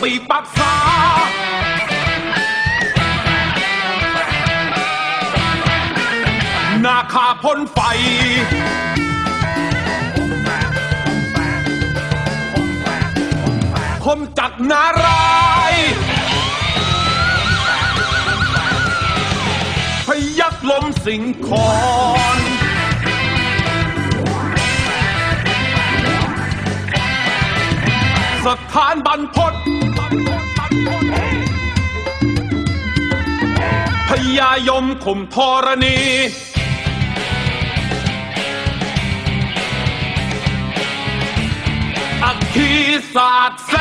ปีกปักษานาคาพ่นไฟ คมจักรนารายพยักลมสิงคอ สถานบรรพตพยายมข่มธรณี อักขีศาสตร์แส